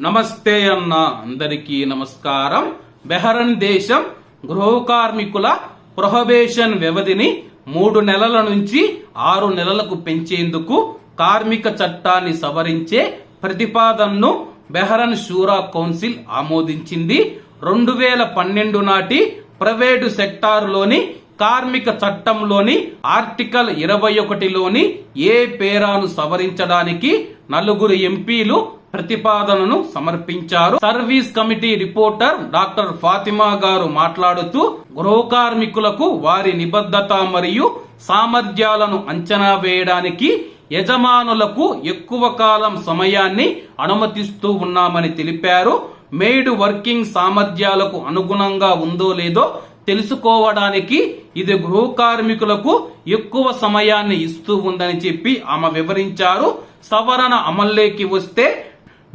నమస్తే అన్న అందరికీ నమస్కారం. బెహరన్ దేశం గృహ కార్మికుల ప్రొహబేషన్ వ్యవధిని మూడు నెలల నుంచి ఆరు నెలలకు పెంచేందుకు కార్మిక చట్టాన్ని సవరించే ప్రతిపాదనను బెహరన్ షూరా కౌన్సిల్ ఆమోదించింది. రెండు వేల పన్నెండు నాటి ప్రైవేటు సెక్టారులోని కార్మిక చట్టంలోని ఆర్టికల్ ఇరవై ఒకటిలోని ఏ పేరాను సవరించడానికి నలుగురు ఎంపీలు ప్రతిపాదనను సమర్పించారు. Service committee reporter doctor Fatima garu మాట్లాడుతూ గృహ కార్మికులకు వారి నిబద్ధత మరియు సామర్థ్యాలను అంచనా వేయడానికి యజమానులకు ఎక్కువ కాలం సమయాన్ని అనుమతిస్తూ ఉన్నామని తెలిపారు. మెయిడ్ వర్కింగ్ సామర్థ్యాలకు అనుగుణంగా ఉందో లేదో తెలుసుకోవడానికి ఇది గృహ కార్మికులకు ఎక్కువ సమయాన్ని ఇస్తూ ఉందని చెప్పి ఆమె వివరించారు. సవరణ అమల్లోకి వస్తే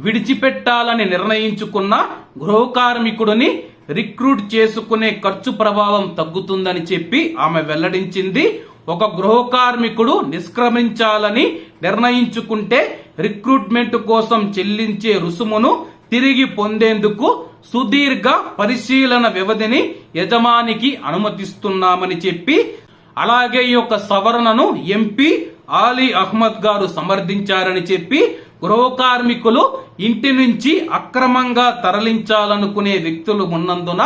విడిచిపెట్టాలని నిర్ణయించుకున్న గృహ కార్మికుడిని రిక్రూట్ చేసుకునే ఖర్చు ప్రభావం తగ్గుతుందని చెప్పి ఆమె వెల్లడించింది. ఒక గృహ కార్మికుడు నిష్క్రమించాలని నిర్ణయించుకుంటే రిక్రూట్మెంట్ కోసం చెల్లించే రుసుమును తిరిగి పొందేందుకు సుదీర్ఘ పరిశీలన వ్యవధిని యజమానికి అనుమతిస్తున్నామని చెప్పి అలాగే ఈ యొక్క సవరణను ఎంపీ ఆలీ అహ్మద్ గారు సమర్థించారని చెప్పి గృహ కార్మికులు ఇంటి నుంచి అక్రమంగా తరలించాలనుకునే వ్యక్తులు ఉన్నందున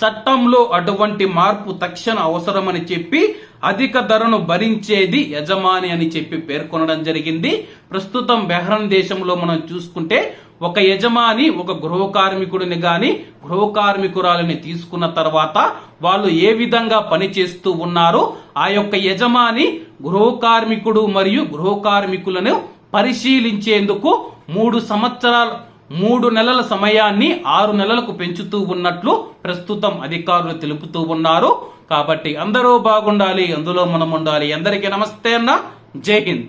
చట్టంలో అటువంటి మార్పు తక్షణ అవసరమని చెప్పి అధిక ధరను భరించేది యజమాని అని చెప్పి పేర్కొనడం జరిగింది. ప్రస్తుతం బెహ్రన్ దేశంలో మనం చూసుకుంటే ఒక యజమాని ఒక గృహ కార్మికుడిని గాని గృహ కార్మికురాలిని తీసుకున్న తర్వాత వాళ్ళు ఏ విధంగా పని చేస్తూ ఉన్నారో ఆ యొక్క యజమాని గృహ కార్మికుడు మరియు గృహ కార్మికులను పరిశీలించేందుకు మూడు సంవత్సరాల మూడు నెలల సమయాన్ని ఆరు నెలలకు పెంచుతూ ఉన్నట్లు ప్రస్తుతం అధికారులు తెలుపుతూ ఉన్నారు. కాబట్టి అందరూ బాగుండాలి అందులో మనం ఉండాలి. అందరికీ నమస్తే అన్న. జై హింద్.